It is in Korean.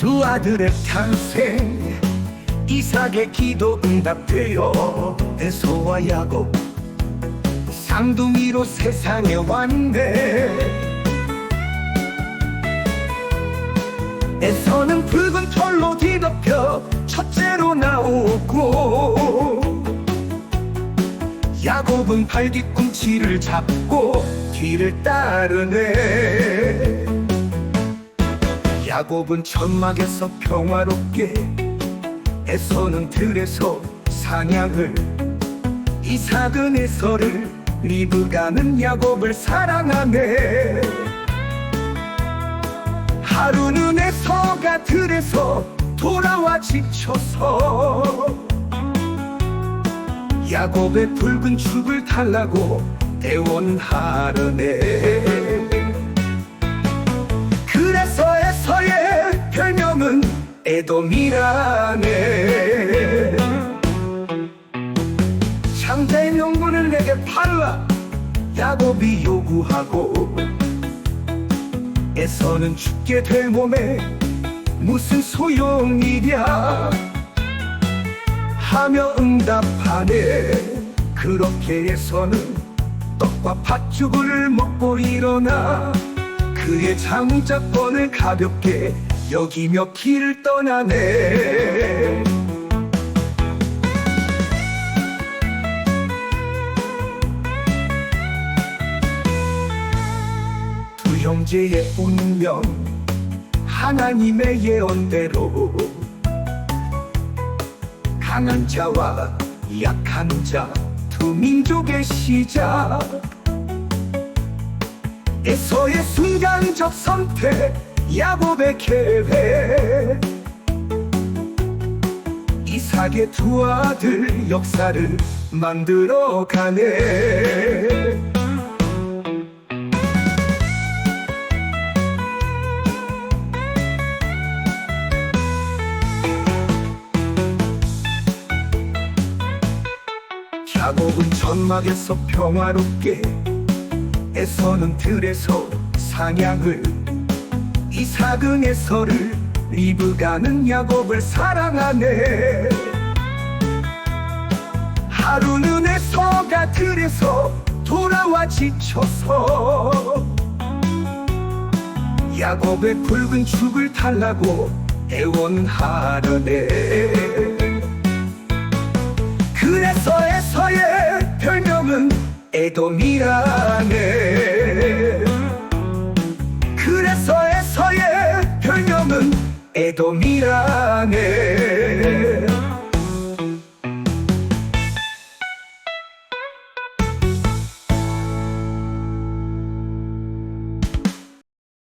두 아들의 탄생. 이삭의 기도 응답되어 에서와 야곱. 쌍둥이로 세상에 왔네. 에서는 붉은 털로 뒤덮여 첫째로 나오고 야곱은 발뒤꿈치를 잡고 뒤를 따르네 야곱은 천막에서 평화롭게 에서는 들에서 사냥을 이삭은 에서를 리브가는 야곱을 사랑하네. 하루는 에서가 들에서 돌아와 지쳐서 야곱의 붉은 죽을 달라고 애원하려네 에돔이라네 장자의 명분을 내게 팔라. 야곱이 요구하고 에서는 죽게 될 몸에 무슨 소용이랴. 하며 응답하네. 그렇게 에서는 떡과 팥죽을 먹고 일어나 그의 장자권을 가볍게 여기며 길을 떠나네. 두 형제의 운명 하나님의 예언대로 강한 자와 약한 자두 민족의 시작. 에서의 순간적 선택 야곱의 계획 이삭의 두 아들 역사를 만들어 가네. 야곱은 천막에서 평화롭게 에서는 들에서 사냥을 이삭은 에서를 리브가는 야곱을 사랑하네. 하루는 에서가 들에서 돌아와 지쳐서 야곱의 붉은 죽을 달라고 애원하려네. 그래서 에서의 별명은 에돔이라 에돔이라네